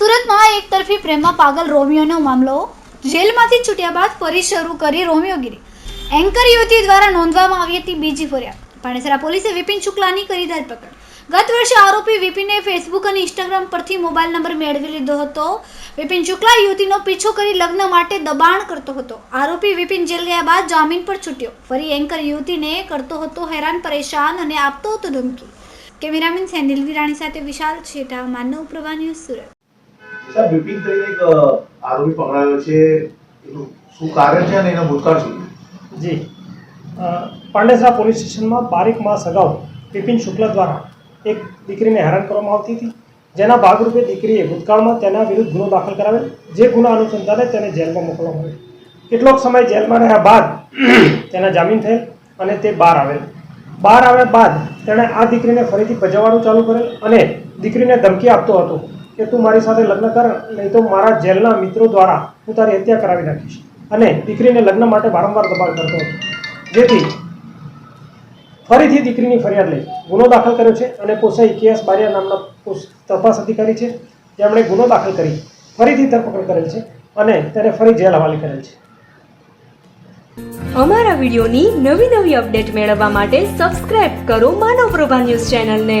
એકતરફી પ્રેમમાં પાગલ રોમિયોનો મામલો જેલમાંથી છૂટ્યા બાદ ફરી શરૂ કરી રોમિયોગીરી. એન્કર યુવતી દ્વારા નોંધવામાં આવી હતી બીજી ફરિયાદ. પાણેસરા પોલીસે વિપિન શુક્લાની કરી ધરપકડ ગત વર્ષે આરોપી વિપિને ફેસબુક અને ઇન્સ્ટાગ્રામ પરથી મોબાઈલ નંબર મેળવી લીધો હતો. વિપિન શુક્લા યુવતીનો પીછો કરી લગ્ન માટે દબાણ કરતો હતો. આરોપી વિપિન જેલ ગયા બાદ જામીન પર છૂટ્યો. ફરી એન્કર યુવતીને કરતો હતો હેરાન, પરેશાન અને આપતો હતો ધમકી. કેમેરામેન સેનિલ વિરાણી સાથે વિશાલ છેટા, માનવ પ્રભા ન્યૂઝ સુરત. સાહેબ બિપિન કરીને એક આરોપી પકડાયો છે. એનું શું કારણ છે અને એનો ભૂતકાળ શું જી. પાંડેસરા પોલીસ સ્ટેશનમાં બારીક માસ અગાઉ બિપિન શુક્લ દ્વારા એક દીકરીને હેરાન કરવામાં આવતી હતી. જેના ભાગરૂપે દીકરીએ ભૂતકાળમાં તેના વિરુદ્ધ ગુનો દાખલ કરાવેલ, જે ગુના અનુસંધાને તેને જેલમાં મોકલવામાં આવ્યો. કેટલોક સમય જેલમાં રહ્યા બાદ તેના જામીન થયેલ અને તે બહાર આવેલ. બહાર આવ્યા બાદ તેણે આ દીકરીને ફરીથી ભજવવાનું ચાલુ કરેલ અને દીકરીને ધમકી આપતો હતો. કે તું મારી સાથે લગ્ન કર, નહીં તો મારા જેલના મિત્રો દ્વારા હું તારી હત્યા કરાવી નાખીશ. અને દીકરીને લગ્ન માટે વારંવાર દબાણ કરતો હતો. જેથી ફરીથી દીકરીની ફરિયાદ લઈ. ગુનો દાખલ કર્યો છે અને પોસાઈ કેએસ બારિયા નામના તપાસ અધિકારી છે. જેમણે ગુનો દાખલ કરી, ફરીથી ધરપકડ કરેલ છે અને તેને ફરી જેલ હવાલે કરેલ છે. અમારા વિડીયોની નવી નવી અપડેટ મેળવવા માટે સબસ્ક્રાઇબ કરો માનવ પ્રભા ન્યૂઝ ચેનલને.